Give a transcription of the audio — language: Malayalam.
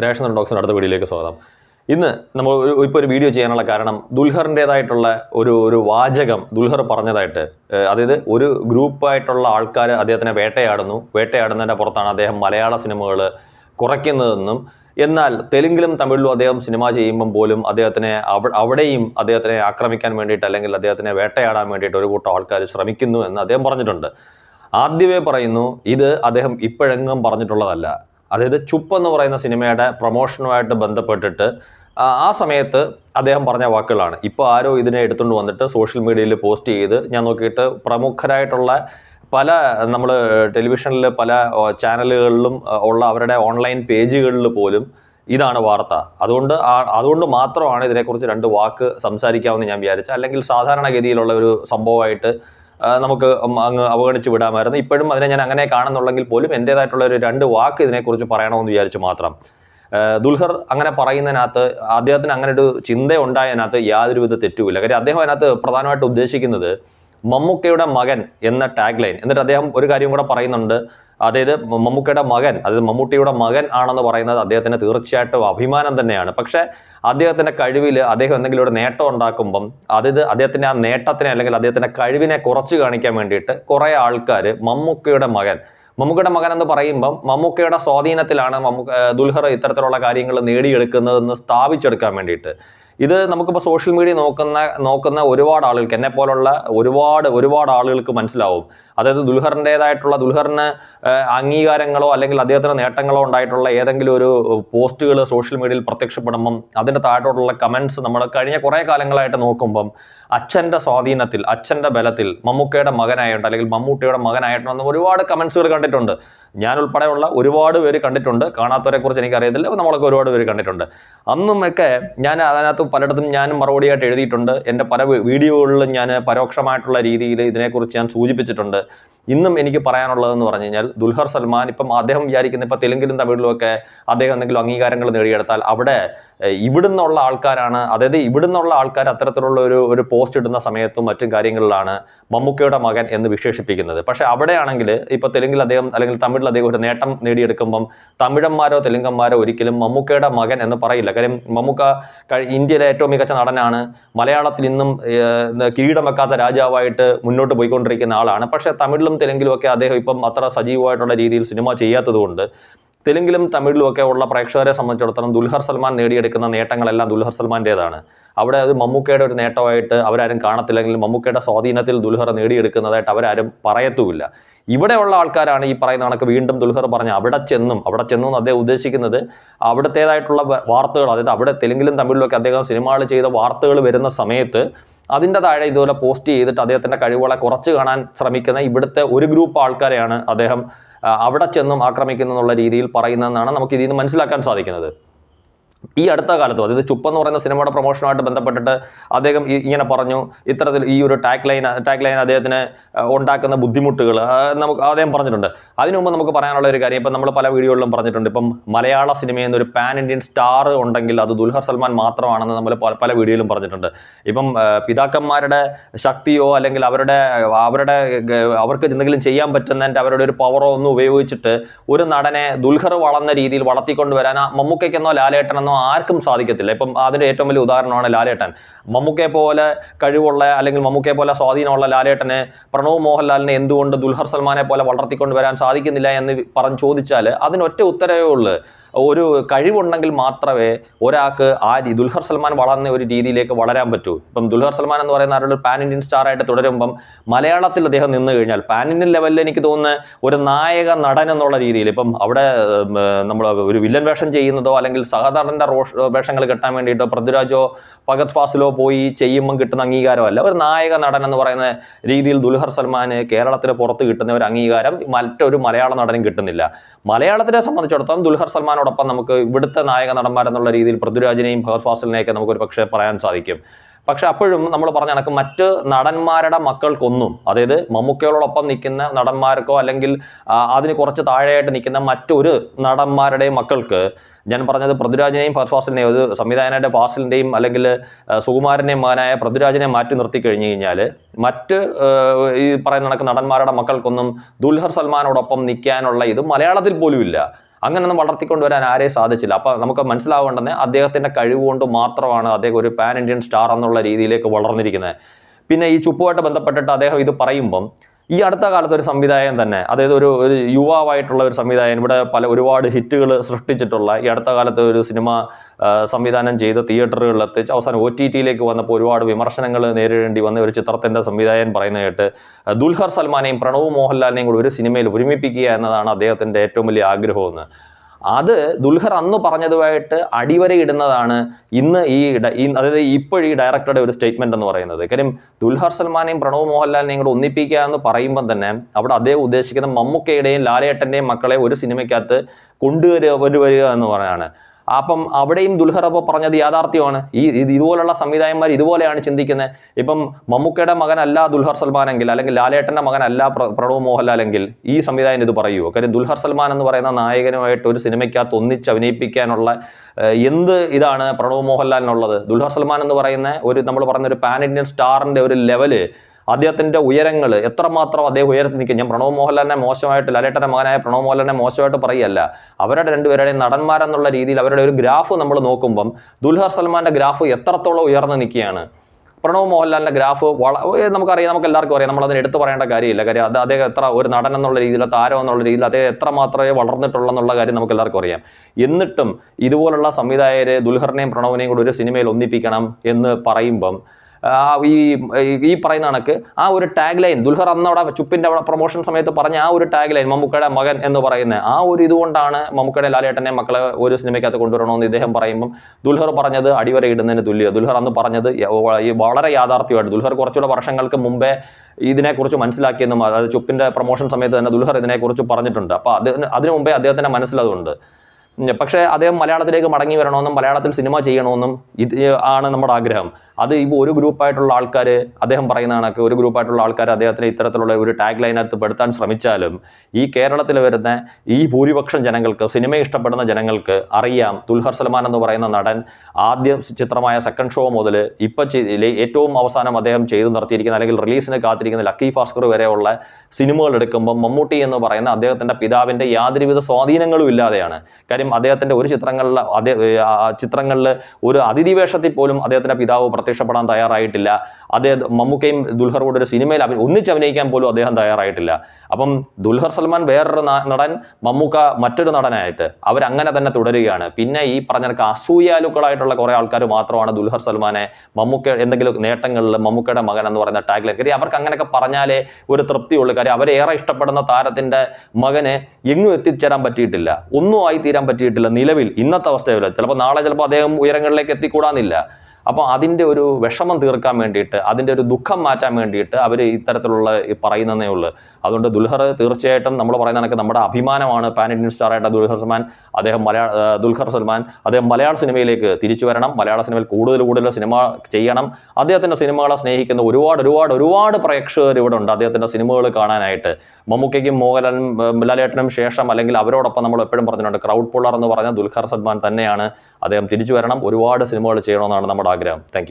റേഷൻ ഡോക്സിന്റെ അടുത്ത വീഡിയോയിലേക്ക് സ്വാഗതം. ഇന്ന് നമ്മൾ ഇപ്പോൾ ഒരു വീഡിയോ ചെയ്യാനുള്ള കാരണം ദുൽഹറിന്റെതായിട്ടുള്ള ഒരു ഒരു വാചകം ദുൽഹർ പറഞ്ഞതായിട്ട്. അതായത് ഒരു ഗ്രൂപ്പായിട്ടുള്ള ആൾക്കാർ അദ്ദേഹത്തിനെ വേട്ടയാടുന്നു. വേട്ടയാടുന്നതിന്റെ പുറത്താണ് അദ്ദേഹം മലയാള സിനിമകൾ കുറയ്ക്കുന്നതെന്നും എന്നാൽ തെലുങ്കിലും തമിഴിലും അദ്ദേഹം സിനിമ ചെയ്യുമ്പം പോലും അദ്ദേഹത്തിനെ അവ- അവിടെയും അദ്ദേഹത്തിനെ ആക്രമിക്കാൻ വേണ്ടിയിട്ട് അല്ലെങ്കിൽ അദ്ദേഹത്തിനെ വേട്ടയാടാൻ വേണ്ടിയിട്ട് ഒരു കൂട്ടം ആൾക്കാർ ശ്രമിക്കുന്നു എന്ന് അദ്ദേഹം പറഞ്ഞിട്ടുണ്ട്. ആദ്യമേ പറയുന്നു ഇത് അദ്ദേഹം ഇപ്പോഴെങ്ങും പറഞ്ഞിട്ടുള്ളതല്ല. അതായത് ചുപ്പ് എന്ന് പറയുന്ന സിനിമയുടെ പ്രൊമോഷനുമായിട്ട് ബന്ധപ്പെട്ടിട്ട് ആ സമയത്ത് അദ്ദേഹം പറഞ്ഞ വാക്കുകളാണ്. ഇപ്പോൾ ആരോ ഇതിനെ എടുത്തുകൊണ്ട് വന്നിട്ട് സോഷ്യൽ മീഡിയയിൽ പോസ്റ്റ് ചെയ്ത് ഞാൻ നോക്കിയിട്ട് പ്രമുഖരായിട്ടുള്ള പല നമ്മൾ ടെലിവിഷനിൽ പല ചാനലുകളിലും ഉള്ള അവരുടെ ഓൺലൈൻ പേജുകളിൽ പോലും ഇതാണ് വാർത്ത. അതുകൊണ്ട് അതുകൊണ്ട് മാത്രമാണ് ഇതിനെക്കുറിച്ച് രണ്ട് വാക്ക് സംസാരിക്കാമെന്ന് ഞാൻ വിചാരിച്ചത്. അല്ലെങ്കിൽ സാധാരണഗതിയിലുള്ള ഒരു സംഭവമായിട്ട് നമുക്ക് അങ്ങ് അവഗണിച്ച് വിടാമായിരുന്നു. ഇപ്പോഴും അതിനെ ഞാൻ അങ്ങനെ കാണുന്നുള്ളെങ്കിൽ പോലും എന്റേതായിട്ടുള്ള ഒരു രണ്ട് വാക്ക് ഇതിനെക്കുറിച്ച് പറയണമെന്ന് വിചാരിച്ചു മാത്രം. ദുൽഹർ അങ്ങനെ പറയുന്നതിനകത്ത് അദ്ദേഹത്തിന് അങ്ങനെ ഒരു ചിന്ത ഉണ്ടായതിനകത്ത് യാതൊരുവിധ തെറ്റുമില്ല. കാര്യം അദ്ദേഹം അതിനകത്ത് പ്രധാനമായിട്ട് ഉദ്ദേശിക്കുന്നത് മമ്മൂക്കയുടെ മകൻ എന്ന ടാഗ് ലൈൻ എന്നിട്ട് അദ്ദേഹം ഒരു കാര്യം കൂടെ പറയുന്നുണ്ട്. അതായത് മമ്മൂക്കയുടെ മകൻ അതായത് മമ്മൂട്ടിയുടെ മകൻ ആണെന്ന് പറയുന്നത് അദ്ദേഹത്തിന് തീർച്ചയായിട്ടും അഭിമാനം തന്നെയാണ്. പക്ഷേ അദ്ദേഹത്തിന്റെ കഴിവിൽ അദ്ദേഹം എന്തെങ്കിലും ഒരു നേട്ടം ഉണ്ടാക്കുമ്പം അതായത് അദ്ദേഹത്തിന്റെ ആ നേട്ടത്തിനെ അല്ലെങ്കിൽ അദ്ദേഹത്തിന്റെ കഴിവിനെ കുറച്ച് കാണിക്കാൻ വേണ്ടിയിട്ട് കുറേ ആൾക്കാർ മമ്മൂക്കയുടെ മകൻ മമ്മൂക്കയുടെ മകൻ എന്ന് പറയുമ്പം മമ്മൂക്കയുടെ സ്വാധീനത്തിലാണ് മമ്മൂ ദുൽഹർ ഇത്തരത്തിലുള്ള കാര്യങ്ങൾ നേടിയെടുക്കുന്നതെന്ന് സ്ഥാപിച്ചെടുക്കാൻ വേണ്ടിയിട്ട്. ഇത് നമുക്കിപ്പോൾ സോഷ്യൽ മീഡിയ നോക്കുന്ന നോക്കുന്ന ഒരുപാട് ആളുകൾക്ക് എന്നെ പോലുള്ള ഒരുപാട് ഒരുപാട് ആളുകൾക്ക് മനസ്സിലാവും. അതായത് ദുൽഹറിന്റെതായിട്ടുള്ള ദുൽഹറിന് അംഗീകാരങ്ങളോ അല്ലെങ്കിൽ അദ്ദേഹത്തിന് നേട്ടങ്ങളോ ഉണ്ടായിട്ടുള്ള ഏതെങ്കിലും ഒരു പോസ്റ്റുകൾ സോഷ്യൽ മീഡിയയിൽ പ്രത്യക്ഷപ്പെടുമ്പം അതിന്റെ താഴോട്ടുള്ള കമൻസ് നമ്മൾ കഴിഞ്ഞ കുറേ കാലങ്ങളായിട്ട് നോക്കുമ്പം അച്ഛന്റെ സ്വാധീനത്തിൽ അച്ഛന്റെ ബലത്തിൽ മമ്മൂക്കയുടെ മകനായിട്ട് അല്ലെങ്കിൽ മമ്മൂട്ടിയുടെ മകനായിട്ടെന്ന് ഒരുപാട് കമൻസുകൾ കണ്ടിട്ടുണ്ട്. ഞാൻ ഉൾപ്പെടെയുള്ള ഒരുപാട് പേര് കണ്ടിട്ടുണ്ട്. കാണാത്തവരെ കുറിച്ച് എനിക്കറിയത്തില്ല നമ്മളൊക്കെ ഒരുപാട് പേര് കണ്ടിട്ടുണ്ട്. അന്നുമൊക്കെ ഞാൻ അതിനകത്ത് പലയിടത്തും ഞാനും മറുപടിയായിട്ട് എഴുതിയിട്ടുണ്ട്. എന്റെ പല വീഡിയോകളിലും ഞാൻ പരോക്ഷമായിട്ടുള്ള രീതിയിൽ ഇതിനെക്കുറിച്ച് ഞാൻ സൂചിപ്പിച്ചിട്ടുണ്ട്. ഇന്നും എനിക്ക് പറയാനുള്ളതെന്ന് പറഞ്ഞു കഴിഞ്ഞാൽ ദുൽഹർ സൽമാൻ ഇപ്പം അദ്ദേഹം വിചാരിക്കുന്ന ഇപ്പം തെലുങ്കിലും തമിഴിലും ഒക്കെ അദ്ദേഹം എന്തെങ്കിലും അംഗീകാരങ്ങൾ നേടിയെടുത്താൽ അവിടെ ഇവിടുന്നുള്ള ആൾക്കാരാണ് അതായത് ഇവിടുന്നുള്ള ആൾക്കാർ അത്തരത്തിലുള്ള ഒരു ഒരു പോസ്റ്റ് ഇടുന്ന സമയത്തും മറ്റും കാര്യങ്ങളിലാണ് മമ്മൂക്കയുടെ മകൻ എന്ന് വിശേഷിപ്പിക്കുന്നത്. പക്ഷേ അവിടെയാണെങ്കിൽ ഇപ്പോൾ തെലുങ്കിൽ അദ്ദേഹം അല്ലെങ്കിൽ തമിഴിൽ അദ്ദേഹം ഒരു നേട്ടം നേടിയെടുക്കുമ്പം തമിഴന്മാരോ തെലുങ്കന്മാരോ ഒരിക്കലും മമ്മൂക്കയുടെ മകൻ എന്ന് പറയില്ല. കാര്യം മമ്മൂക്ക ഇന്ത്യയിലെ ഏറ്റവും മികച്ച നടനാണ്. മലയാളത്തിൽ ഇന്നും കിരീടം വെക്കാത്ത രാജാവായിട്ട് മുന്നോട്ട് പോയിക്കൊണ്ടിരിക്കുന്ന ആളാണ്. പക്ഷേ തമിഴിലും തെലുങ്കിലും ഒക്കെ അദ്ദേഹം ഇപ്പം അത്ര സജീവമായിട്ടുള്ള രീതിയിൽ സിനിമ ചെയ്യാത്തതുകൊണ്ട് തെലുങ്കിലും തമിഴിലും ഒക്കെ ഉള്ള പ്രേക്ഷകരെ സംബന്ധിച്ചിടത്തോളം ദുൽഹർ സൽമാൻ നേടിയെടുക്കുന്ന നേട്ടങ്ങളെല്ലാം ദുൽഹർ സൽമാന്റേതാണ്. അവിടെ അത് മമ്മൂക്കയുടെ ഒരു നേട്ടമായിട്ട് അവരാരും കാണത്തില്ലെങ്കിൽ മമ്മൂക്കയുടെ സ്വാധീനത്തിൽ ദുൽഹർ നേടിയെടുക്കുന്നതായിട്ട് അവരാരും പറയത്തുമില്ല. ഇവിടെയുള്ള ആൾക്കാരാണ് ഈ പറയുന്ന കണക്ക് വീണ്ടും ദുൽഹർ പറഞ്ഞ അവിടെ ചെന്നും അവിടെ ചെന്നും അദ്ദേഹം ഉദ്ദേശിക്കുന്നത് അവിടത്തേതായിട്ടുള്ള വാർത്തകൾ അതായത് അവിടെ തെലുങ്കിലും തമിഴിലും ഒക്കെ അദ്ദേഹം സിനിമകൾ ചെയ്ത വാർത്തകൾ വരുന്ന സമയത്ത് അതിന്റെ താഴെ ഇതുപോലെ പോസ്റ്റ് ചെയ്തിട്ട് അദ്ദേഹത്തിന്റെ കഴിവുകളെ കുറച്ച് കാണാൻ ശ്രമിക്കുന്ന ഇവിടുത്തെ ഒരു ഗ്രൂപ്പ് ആൾക്കാരെയാണ് അദ്ദേഹം അവിടെ ചെന്നും ആക്രമിക്കുന്നു എന്നുള്ള രീതിയിൽ പറയുന്നതെന്നാണ് നമുക്ക് ഇതിൽ നിന്ന് മനസ്സിലാക്കാൻ സാധിക്കുന്നത്. ഈ അടുത്ത കാലത്തും അതായത് ചുപ്പ് എന്ന് പറയുന്ന സിനിമയുടെ പ്രൊമോഷനുമായിട്ട് ബന്ധപ്പെട്ടിട്ട് അദ്ദേഹം ഇങ്ങനെ പറഞ്ഞു ഇത്തരത്തിൽ ഈ ഒരു ടാഗ് ലൈൻ ടാഗ് ലൈൻ അദ്ദേഹത്തിന് ഉണ്ടാക്കുന്ന ബുദ്ധിമുട്ടുകൾ നമുക്ക് അദ്ദേഹം പറഞ്ഞിട്ടുണ്ട്. അതിനു മുമ്പ് നമുക്ക് പറയാനുള്ള ഒരു കാര്യം ഇപ്പം നമ്മൾ പല വീഡിയോകളിലും പറഞ്ഞിട്ടുണ്ട് ഇപ്പം മലയാള സിനിമയിൽ ഒരു പാൻ ഇന്ത്യൻ സ്റ്റാർ ഉണ്ടെങ്കിൽ അത് ദുൽഹർ സൽമാൻ മാത്രമാണെന്ന് നമ്മൾ പല വീഡിയോയിലും പറഞ്ഞിട്ടുണ്ട്. ഇപ്പം പിതാക്കന്മാരുടെ ശക്തിയോ അല്ലെങ്കിൽ അവരുടെ അവരുടെ അവർക്ക് എന്തെങ്കിലും ചെയ്യാൻ പറ്റുന്നതിന്റെ അവരുടെ ഒരു പവറോ ഒന്നും ഉപയോഗിച്ചിട്ട് ഒരു നടനെ ദുൽഹർ വളർന്ന രീതിയിൽ വളർത്തിക്കൊണ്ട് വരാൻ ആ മമ്മൂക്കയ്ക്കെന്നോ ലാലേട്ടനെന്നോ ആർക്കും സാധിക്കത്തില്ല. ഇപ്പം അതിന്റെ ഏറ്റവും വലിയ ഉദാഹരണമാണ് ലാലേട്ടൻ. മമ്മൂക്കയെ പോലെ കഴിവുള്ള അല്ലെങ്കിൽ മമ്മൂക്കയെ പോലെ സ്വാധീനമുള്ള ലാലേട്ടനെ പ്രണവ് മോഹൻലാലിനെ എന്തുകൊണ്ട് ദുൽഹർ സൽമാനെ പോലെ വളർത്തിക്കൊണ്ട് വരാൻ സാധിക്കുന്നില്ല എന്ന് പറഞ്ഞ് ചോദിച്ചാൽ അതിനൊറ്റ ഉത്തരവേ ഉള്ളൂ. ഒരു കഴിവുണ്ടെങ്കിൽ മാത്രമേ ഒരാൾക്ക് ആ ദുൽഹർ സൽമാൻ വളർന്ന ഒരു രീതിയിലേക്ക് വളരാൻ പറ്റൂ. ഇപ്പം ദുൽഹർ സൽമാൻ എന്ന് പറയുന്ന ആരുടെ പാൻ ഇന്ത്യൻ സ്റ്റാർ ആയിട്ട് തുടരുമ്പം മലയാളത്തിൽ അദ്ദേഹം നിന്ന് കഴിഞ്ഞാൽ പാൻ ഇന്ത്യൻ ലെവലിൽ എനിക്ക് തോന്നുന്ന ഒരു നായക നടൻ എന്നുള്ള രീതിയിൽ ഇപ്പം അവിടെ നമ്മൾ ഒരു വില്ലൻ വേഷം ചെയ്യുന്നതോ അല്ലെങ്കിൽ റോഷ് വേഷങ്ങൾ കിട്ടാൻ വേണ്ടിയിട്ടോ പൃഥ്വിരാജോ ഫഗത് ഫാസിലോ പോയി ചെയ്യുമ്പം കിട്ടുന്ന അംഗീകാരമല്ല ഒരു നായക നടൻ എന്ന് പറയുന്ന രീതിയിൽ ദുൽഹർ സൽമാന് കേരളത്തിന് പുറത്ത് കിട്ടുന്ന ഒരു അംഗീകാരം മറ്റൊരു മലയാള നടനും കിട്ടുന്നില്ല. മലയാളത്തിനെ സംബന്ധിച്ചിടത്തോളം ദുൽഹർ സൽമാനോടൊപ്പം നമുക്ക് ഇവിടുത്തെ നായക നടന്മാരെന്നുള്ള രീതിയിൽ പൃഥ്വിരാജിനെയും ഫഹദ് ഫാസിലിനെയൊക്കെ നമുക്ക് ഒരു പക്ഷേ പറയാൻ സാധിക്കും. പക്ഷെ അപ്പോഴും നമ്മൾ പറഞ്ഞ കണക്ക് മറ്റ് നടന്മാരുടെ മക്കൾക്കൊന്നും അതായത് മമ്മൂക്കയോടൊപ്പം നിൽക്കുന്ന നടന്മാർക്കോ അല്ലെങ്കിൽ അതിന് കുറച്ച് താഴെയായിട്ട് നിൽക്കുന്ന മറ്റൊരു നടന്മാരുടെയും മക്കൾക്ക് ഞാൻ പറഞ്ഞത് പൃഥ്വിരാജിനെയും ഫാസിലിനെയും ഒരു സംവിധായകനായിട്ട് ഫാസിലിന്റെയും അല്ലെങ്കിൽ സുകുമാരന്റെയും മകനായ പൃഥ്വിരാജിനെ മാറ്റി നിർത്തി കഴിഞ്ഞു കഴിഞ്ഞാൽ മറ്റ് ഈ പറയുന്ന കണക്ക് നടന്മാരുടെ മക്കൾക്കൊന്നും ദുൽഹർ സൽമാനോടൊപ്പം നിൽക്കാനുള്ള ഇത് മലയാളത്തിൽ പോലും ഇല്ല അങ്ങനെയൊന്നും വളർത്തിക്കൊണ്ടുവരാൻ ആരെയും സാധിച്ചില്ല. അപ്പോൾ നമുക്ക് മനസ്സിലാവേണ്ടത് അദ്ദേഹത്തിന്റെ കഴിവ് കൊണ്ട് മാത്രമാണ് അദ്ദേഹം ഒരു പാൻ ഇന്ത്യൻ സ്റ്റാർ എന്നുള്ള രീതിയിലേക്ക് വളർന്നിരിക്കുന്നത്. പിന്നെ ഈ ചുപ്പുമായിട്ട് ബന്ധപ്പെട്ടിട്ട് അദ്ദേഹം ഇത് പറയുമ്പം ഈ അടുത്ത കാലത്ത് ഒരു സംവിധായകൻ തന്നെ അതായത് ഒരു ഒരു യുവാവായിട്ടുള്ള ഒരു സംവിധായകൻ ഇവിടെ പല ഒരുപാട് ഹിറ്റുകൾ സൃഷ്ടിച്ചിട്ടുള്ള ഈ അടുത്ത കാലത്ത് ഒരു സിനിമ സംവിധാനം ചെയ്ത് തിയേറ്ററുകളിൽ എത്തിച്ച് അവസാനം ഒ ടി ടിയിലേക്ക് വന്നപ്പോൾ ഒരുപാട് വിമർശനങ്ങൾ നേരിടേണ്ടി വന്ന ഒരു ചിത്രത്തിന്റെ സംവിധായകൻ പറയുന്ന കേട്ട് ദുൽഖർ സൽമാനെയും പ്രണവ് മോഹൻലാലിനെയും കൂടി ഒരു സിനിമയിൽ ഒരുമിപ്പിക്കുക എന്നതാണ് അദ്ദേഹത്തിന്റെ ഏറ്റവും വലിയ ആഗ്രഹമെന്ന്. അത് ദുൽഖർ അന്ന് പറഞ്ഞതുമായിട്ട് അടിവരയിടുന്നതാണ് ഇന്ന് ഈ അതായത് ഇപ്പോൾ ഈ ഡയറക്ടറുടെ ഒരു സ്റ്റേറ്റ്മെന്റ് എന്ന് പറയുന്നത്. കാര്യം ദുൽഹർ സൽമാനെയും പ്രണവ് മോഹൻലാലിനെയും കൂടെ ഒന്നിപ്പിക്കുക എന്ന് പറയുമ്പോൾ തന്നെ അവിടെ അദ്ദേഹം ഉദ്ദേശിക്കുന്ന മമ്മൂക്കയുടെയും ലാലേട്ടന്റെയും മക്കളെ ഒരു സിനിമയ്ക്കകത്ത് കൊണ്ടുവരിക വരിക എന്ന് പറയാണ്. അപ്പം അവിടെയും ദുൽഹർ അപ്പോൾ പറഞ്ഞത് യാഥാർത്ഥ്യമാണ്. ഈ ഇത് ഇതുപോലുള്ള സംവിധായകന്മാർ ഇതുപോലെയാണ് ചിന്തിക്കുന്നത്. ഇപ്പം മമ്മൂക്കയുടെ മകനല്ല ദുൽഹർ സൽമാൻ എങ്കിൽ അല്ലെങ്കിൽ ലാലേട്ടന്റെ മകനല്ല പ്ര- പ്രണവ് മോഹൻലാൽ എങ്കിൽ ഈ സംവിധായകൻ ഇത് പറയുമോ കാര്യം ദുൽഹർ സൽമാൻ എന്ന് പറയുന്ന നായകനുമായിട്ട് ഒരു സിനിമയ്ക്കകത്ത് ഒന്നിച്ച് അഭിനയിപ്പിക്കാനുള്ള എന്ത് ഇതാണ് പ്രണവ് മോഹൻലാലിനുള്ളത്? ദുൽഹർ സൽമാൻ എന്ന് പറയുന്ന ഒരു നമ്മൾ പറഞ്ഞ ഒരു പാൻ ഇന്ത്യൻ സ്റ്റാറിന്റെ ഒരു ലെവൽ അദ്ദേഹത്തിന്റെ ഉയരങ്ങൾ എത്രമാത്രം അദ്ദേഹം ഉയരത്തിൽ നിൽക്കും? ഞാൻ പ്രണവ് മോഹൻലാലിനെ മോശമായിട്ട് ലാലേട്ടന്റെ മകനായ പ്രണവ് മോഹൻലാലിനെ മോശമായിട്ട് പറയല്ല അവരുടെ രണ്ടുപേരുടെയും നടന്മാരെന്നുള്ള രീതിയിൽ അവരുടെ ഒരു ഗ്രാഫ് നമ്മൾ നോക്കുമ്പം ദുൽഹർ സൽമാന്റെ ഗ്രാഫ് എത്രത്തോളം ഉയർന്നു നിൽക്കുകയാണ്. പ്രണവ് മോഹൻലാലിന്റെ ഗ്രാഫ് വള നമുക്കറിയാം നമുക്ക് എല്ലാവർക്കും അറിയാം. നമ്മൾ അതിന് എടുത്തു പറയേണ്ട കാര്യമില്ല. കാര്യം അത് അദ്ദേഹം എത്ര ഒരു നടൻ എന്നുള്ള രീതിയിൽ താരം എന്നുള്ള രീതിയിൽ അദ്ദേഹം എത്ര മാത്രമേ വളർന്നിട്ടുള്ളൂ കാര്യം നമുക്ക് എല്ലാവർക്കും അറിയാം. എന്നിട്ടും ഇതുപോലുള്ള സംവിധായകരെ ദുൽഹറിനെയും പ്രണവിനെയും കൂടി ഒരു സിനിമയിൽ ഒന്നിപ്പിക്കണം എന്ന് പറയുമ്പം ഈ ഈ പറയുന്ന കണക്ക് ആ ഒരു ടാഗ് ലൈൻ ദുൽഹർ അന്ന് അവിടെ ചുപ്പിന്റെ അവിടെ പ്രൊമോഷൻ സമയത്ത് പറഞ്ഞ ആ ഒരു ടാഗ് ലൈൻ മമ്മൂക്കയുടെ മകൻ എന്ന് പറയുന്നത് ആ ഒരു ഇതുകൊണ്ടാണ് മമ്മൂക്കയുടെ ലാലേട്ടനെ മക്കളെ ഒരു സിനിമയ്ക്കകത്ത് കൊണ്ടുവരണമെന്ന് ഇദ്ദേഹം പറയുമ്പം ദുൽഹർ പറഞ്ഞത് അടിവരയിടുന്നതിന് തുല്യം. ദുൽഹർ അന്ന് പറഞ്ഞത് വളരെ യാഥാർത്ഥ്യമായിട്ട്. ദുൽഹർ കുറച്ചുകൂടെ വർഷങ്ങൾക്ക് മുമ്പേ ഇതിനെക്കുറിച്ച് മനസ്സിലാക്കിയെന്നും അതായത് ചുപ്പിന്റെ പ്രൊമോഷൻ സമയത്ത് തന്നെ ദുൽഹർ ഇതിനെക്കുറിച്ച് പറഞ്ഞിട്ടുണ്ട്. അപ്പോൾ അതിന് അതിനു മുമ്പേ അദ്ദേഹത്തിന്റെ മനസ്സിലതുണ്ട്. പക്ഷേ അദ്ദേഹം മലയാളത്തിലേക്ക് മടങ്ങി വരണമെന്നും മലയാളത്തിൽ സിനിമ ചെയ്യണമെന്നും ഇത് ആണ് നമ്മുടെ ആഗ്രഹം. അത് ഇപ്പോൾ ഒരു ഗ്രൂപ്പായിട്ടുള്ള ആൾക്കാർ അദ്ദേഹം പറയുന്ന കണക്ക് ഒരു ഗ്രൂപ്പായിട്ടുള്ള ആൾക്കാർ അദ്ദേഹത്തിന് ഇത്തരത്തിലുള്ള ഒരു ടാഗ് ലൈനകത്ത് പെടുത്താൻ ശ്രമിച്ചാലും ഈ കേരളത്തിൽ വരുന്ന ഈ ഭൂരിപക്ഷം ജനങ്ങൾക്ക് സിനിമ ഇഷ്ടപ്പെടുന്ന ജനങ്ങൾക്ക് അറിയാം ദുൽഹർ സൽമാൻ എന്ന് പറയുന്ന നടൻ ആദ്യ ചിത്രമായ സെക്കൻഡ് ഷോ മുതൽ ഇപ്പം ഏറ്റവും അവസാനം അദ്ദേഹം ചെയ്തു നിർത്തിയിരിക്കുന്ന അല്ലെങ്കിൽ റിലീസിന് കാത്തിരിക്കുന്ന ലക്കി ഭാസ്കർ വരെയുള്ള സിനിമകൾ എടുക്കുമ്പോൾ മമ്മൂട്ടി എന്ന് പറയുന്ന അദ്ദേഹത്തിന്റെ പിതാവിന്റെ യാതൊരുവിധ സ്വാധീനങ്ങളും ഇല്ലാതെയാണ്. കാര്യം അദ്ദേഹത്തിന്റെ ഒരു ചിത്രങ്ങളിൽ ചിത്രങ്ങളിൽ ഒരു അതിഥി വേഷത്തിൽ പോലും അദ്ദേഹത്തിന്റെ പിതാവ് പ്രത്യക്ഷപ്പെടാൻ തയ്യാറായിട്ടില്ല. അദ്ദേഹം മമ്മൂക്കയും ദുൽഹർ കൂടെ ഒരു സിനിമയിൽ ഒന്നിച്ച് അഭിനയിക്കാൻ പോലും അദ്ദേഹം തയ്യാറായിട്ടില്ല. അപ്പം ദുൽഹർ സൽമാൻ വേറൊരു നടൻ മമ്മൂക്ക മറ്റൊരു നടനായിട്ട്. അവരങ്ങനെ തന്നെ തുടരുകയാണ്. പിന്നെ ഈ പറഞ്ഞ അസൂയാലുക്കളായിട്ടുള്ള കുറെ ആൾക്കാർ മാത്രമാണ് ദുൽഹർ സൽമാനെ മമ്മൂക്ക എന്തെങ്കിലും നേട്ടങ്ങളിൽ മമ്മൂക്കയുടെ മകൻ എന്ന് പറയുന്ന ടാഗിലേക്ക്. കാര്യം അവർക്ക് അങ്ങനെയൊക്കെ പറഞ്ഞാലേ ഒരു തൃപ്തിയുള്ളൂ. കാര്യം അവരേറെ ഇഷ്ടപ്പെടുന്ന താരത്തിന്റെ മകനെ എങ്ങും എത്തിച്ചേരാൻ പറ്റിയിട്ടില്ല. ഒന്നും ആയി തീരാൻ പറ്റിയിട്ടില്ല നിലവിൽ ഇന്നത്തെ അവസ്ഥയിൽ ചിലപ്പോൾ നാളെ ചിലപ്പോൾ അദ്ദേഹം ഉയരങ്ങളിലേക്ക് എത്തിക്കൂടാന്നില്ല. അപ്പോൾ അതിന്റെ ഒരു വിഷമം തീർക്കാൻ വേണ്ടിയിട്ട് അതിന്റെ ഒരു ദുഃഖം മാറ്റാൻ വേണ്ടിയിട്ട് അവർ ഇത്തരത്തിലുള്ള പറയുന്നതേ ഉള്ളൂ. അതുകൊണ്ട് ദുൽഹർ തീർച്ചയായിട്ടും നമ്മൾ പറയുന്ന കണക്ക് നമ്മുടെ അഭിമാനമാണ് പാൻ ഇന്ത്യൻ സ്റ്റാർ ആയിട്ട് ദുൽഹർ സൽമാൻ അദ്ദേഹം മലയാള ദുൽഖർ സൽമാൻ. അദ്ദേഹം മലയാള സിനിമയിലേക്ക് തിരിച്ചു വരണം. മലയാള സിനിമയിൽ കൂടുതൽ കൂടുതൽ സിനിമ ചെയ്യണം. അദ്ദേഹത്തിന്റെ സിനിമകളെ സ്നേഹിക്കുന്ന ഒരുപാട് ഒരുപാട് ഒരുപാട് പ്രേക്ഷകർ ഇവിടെ ഉണ്ട് അദ്ദേഹത്തിന്റെ സിനിമകൾ കാണാനായിട്ട്. മമ്മൂക്കയ്ക്കും മോഹൻലാലും ലാലേട്ടനും ശേഷം അല്ലെങ്കിൽ അവരോടൊപ്പം നമ്മൾ എപ്പോഴും പറഞ്ഞിട്ടുണ്ട് ക്രൗഡ് പുള്ളർ എന്ന് പറഞ്ഞ ദുൽഖർ സൽമാൻ തന്നെയാണ് അദ്ദേഹം തിരിച്ചു വരണം. ഒരുപാട് സിനിമകൾ ചെയ്യണമെന്നാണ് നമ്മുടെ ആഗ്രഹം താങ്ക്